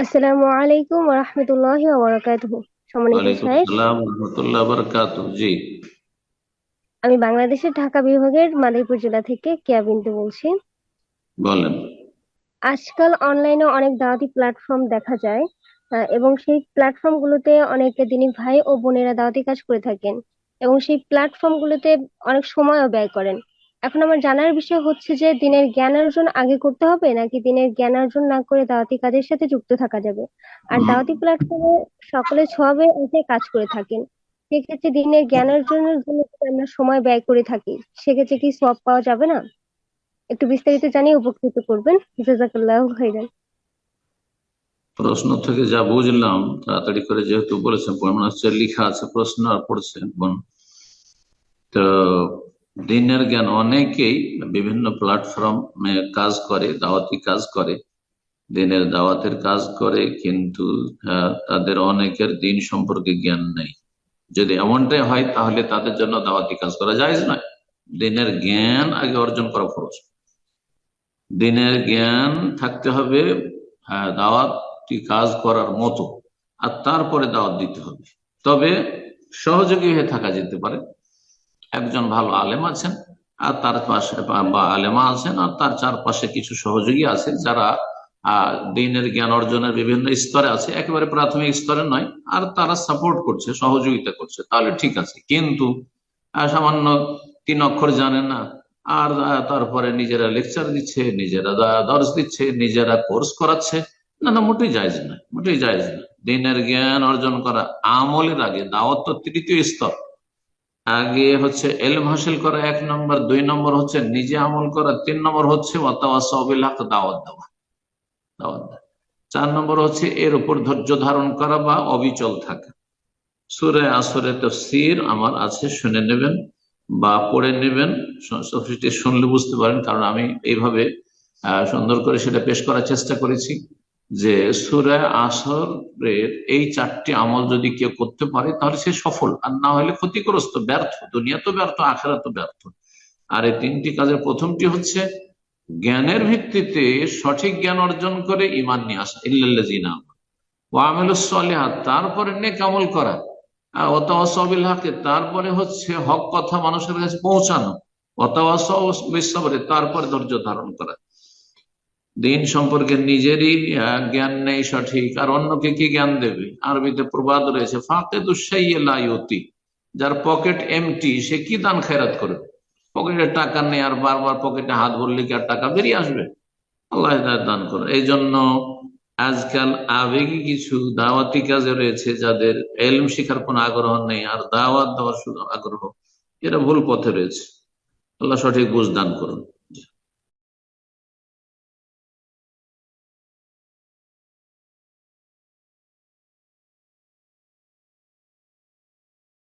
আসসালামু আলাইকুম ওয়া রাহমাতুল্লাহি ওয়া বারাকাতুহু সম্মানিত রহমতুল্লাহ জি। আমি বাংলাদেশের ঢাকা বিভাগের মাদারীপুর জেলা থেকে কেয়া বিনতে বলছি। বলেন। আজকাল অনলাইনে অনেক দাওয়াতি প্ল্যাটফর্ম দেখা যায় এবং সেই প্ল্যাটফর্ম গুলোতে অনেক দিনী ভাই ও বোনেরা দাওয়াতি কাজ করে থাকেন এবং সেই প্ল্যাটফর্ম গুলোতে অনেক সময়ও ব্যয় করেন। এখন আমার জানার বিষয় হচ্ছে যে দিনের জ্ঞান অর্জন আগে করতে হবে নাকি দিনের জ্ঞান অর্জন না করে দাওয়াতি কাজের সাথে যুক্ত থাকা যাবে? আর দাওয়াতি প্ল্যাটফর্মে সকলে সবে এসে কাজ করে থাকেন। সেক্ষেত্রে দিনের জ্ঞান অর্জনের জন্য আমরা সময় ব্যয় করে থাকি সেক্ষেত্রে কি সব পাওয়া যাবে না? একটু বিস্তারিত জানিয়ে উপকৃত করবেন। জাজাকাল্লাহু খাইরান প্রশ্ন থেকে যা বুঝলাম তাড়াতাড়ি করে যেহেতু বলেছেন মনে হচ্ছে লেখা আছে প্রশ্ন আর পড়ছেন বোন। তো দিনের জ্ঞান অনেকেই বিভিন্ন প্ল্যাটফর্মে কাজ করে, দাওয়াতি কাজ করে, দিনের দাওয়াতের কাজ করে, কিন্তু তাদের অনেকের দিন সম্পর্কে জ্ঞান নেই। যদি এমনটাই হয়, তাহলে তাদের জন্য দাওয়াতি কাজ করা যায় নয়। দিনের জ্ঞান আগে অর্জন করা খরচ দিনের জ্ঞান থাকতে হবে দাওয়াতি কাজ করার মতো, আর তারপরে দাওয়াত দিতে হবে। তবে সহযোগী হয়ে থাকা যেতে পারে। একজন ভালো আলেম আছেন, আর তার পাশে বা- আলেমা আছেন, আর তার চারপাশে কিছু সহযোগী আছে যারা দিনের জ্ঞান অর্জনের বিভিন্ন স্তরে আছে। একেবারে প্রাথমিক স্তরে নয়, আর তারা সাপোর্ট করছে, সহযোগিতা করছে। তাহলে ঠিক আছে। কিন্তু সামান্য তিন অক্ষর জানে না, আর তারপরে নিজেরা লেকচার দিচ্ছে নিজেরা দর্শ দিচ্ছে, নিজেরা কোর্স করাচ্ছে। না না, মোটেই জায়জ না মোটেই জায়জ না দিনের জ্ঞান অর্জন করা আমলের আগে দাওয়াত তো তৃতীয় স্তর। আগে হচ্ছে এলম হাসিল করা এক নম্বর, দুই নম্বর হচ্ছে নিজে আমল করা, তিন নম্বর হচ্ছে দাওয়াত দেওয়া। চার নম্বর হচ্ছে এর উপর ধৈর্য ধারণ করা বা অবিচল থাকা। সুরে আসরে তো তফসির আমার আছে, শুনে নেবেন বা পড়ে নেবেন। শুনলে বুঝতে পারেন, কারণ আমি এইভাবে সুন্দর করে সেটা পেশ করার চেষ্টা করেছি। যে সুরে আসরের এই চারটি আমল যদি কেউ করতে পারে, তাহলে সে সফল। আর না হলে ক্ষতিগ্রস্ত, ব্যর্থ। দুনিয়া তো ব্যর্থ আখেরা তো ব্যর্থ। আর এই তিনটি কাজের প্রথমটি হচ্ছে জ্ঞানের ভিত্তিতে সঠিক জ্ঞান অর্জন করে ইমান নিয়ে আসা। ইল্লাল্লাযিনা ওয়ামিলুসলিহাত তারপরে নেক আমল করা। অতাওয়াসবিল হকে তারপরে হচ্ছে হক কথা মানুষের কাছে পৌঁছানো। অতাওয়াসবরে তারপরে ধৈর্য ধারণ করা। দিন সম্পর্কে নিজেরই জ্ঞান নেই সঠিক, আর অন্যকে কি জ্ঞান দেবে? আরবিতে প্রবাদ রয়েছে ফাঁকে দুঃসাইয়তি যার পকেট এমটি সে কি দান খেরাত করবে পকেটে টাকা নেই, আর বারবার পকেটে হাত ভরলে কি আর টাকা বেরিয়ে আসবে? আল্লাহ দান করুন। এই জন্য আজকাল আবেগী কিছু দাওয়াতি কাজে রয়েছে যাদের এলম শিখার কোনো আগ্রহ নেই, আর দাওয়াত দেওয়ার শুধু আগ্রহ, এরা ভুল পথে রয়েছে। আল্লাহ সঠিক বুঝ দান করুন।